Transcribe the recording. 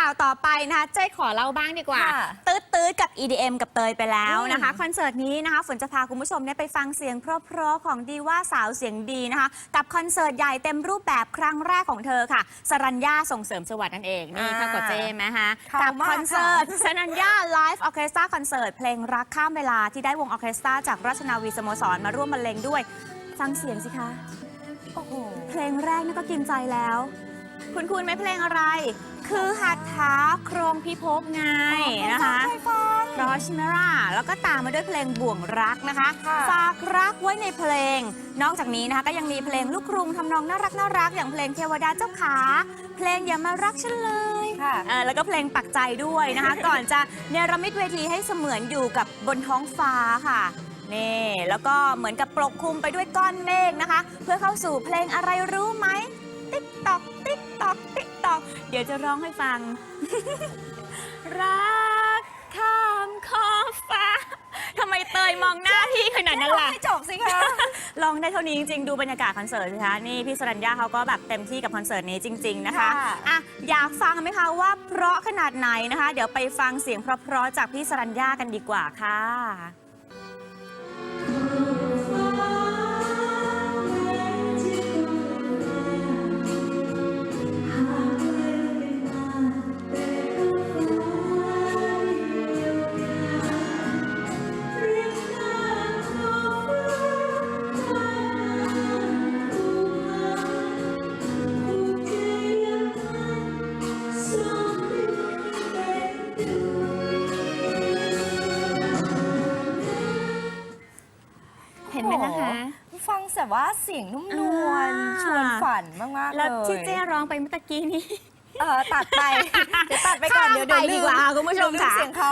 ข่าวต่อไปนะคะเจ้ขอเล่าบ้างดีกว่า ค่ะตืดตืดกับ EDM กับเตยไปแล้วนะคะ อืมคอนเสิร์ตนี้นะคะฝนจะพาคุณผู้ชมเนี่ยไปฟังเสียงเพราะๆของดีว่าสาวเสียงดีนะคะ กับคอนเสิร์ตใหญ่เต็มรูปแบบครั้งแรกของเธอค่ะ สรัญญาส่งเสริมสวัสดิ์นั่นเองนี่อ่าข้าวกดเจมไหมฮะเข้ากับมากคอนเสิร์ตสรัญญาไลฟ์ออเคสตราคอนเสิร์ตเพลงรักข้ามเวลาที่ได้วงออเคสตราจากราชนาวีสโมสรมาร่วมบรรเลงด้วย ฟังเสียงสิคะ โอ้โห เพลงแรกนี่ก็กินใจแล้ว คุณคุณไหมเพลงอะไร คือหัตถาโครงพิภพไงนะคะเคยฟังเพราะชิมราแล้วก็ตามมาด้วยเพลงบ่วงรักนะคะค่ะฝากรักไว้ในเพลง นอกจากนี้นะคะก็ยังมีเพลงลูกกรุงทำนองน่ารักน่ารักอย่างเพลงเทวดาเจ้าขา เพลงอย่ามารักฉันเลยค่ะเออแล้วก็เพลงปักใจด้วยนะคะ ก่อนจะเนรมิตเวทีให้เสมือนอยู่กับบนท้องฟ้าค่ะนี่แล้วก็เหมือนกับปกคลุมไปด้วยก้อนเมฆนะคะ เพื่อเข้าสู่เพลงอะไรรู้ไหม ติ๊กตอกติ๊กตอกติ๊กตอกเดี๋ยวจะร้องให้ฟัง รักข้ามขอบฟ้าทำไมเตยมองหน้าพี่ขนาดนั้นล่ะให้จบสิคะ ลองได้เท่านี้จริงๆ ดูบรรยากาศคอนเสิร์ตสิคะนี่พี่สรัญญาเขาก็แบบเต็มที่กับคอนเสิร์ตนี้จริง ๆนะคะค่ะ อะอยากฟังไหมคะว่าเพราะขนาดไหนนะคะ เดี๋ยวไปฟังเสียงเพราะๆจากพี่สรัญญากันดีกว่าค่ะ ห็นไหมนะคะ ฟังแต่ว่าเสียงนุ่มนวลอ่า ชวนฝันมากๆแล้วเลยที่เจ๊ร้องไปเมื่อตะกี้นี้ เออตัดไป เดี๋ยวตัดไปก่อนข้ามเดี๋ยวเดี๋ยวไปดีกว่าคุณผู้ชมเดี๋ยวลืค่ะ เสียงเขา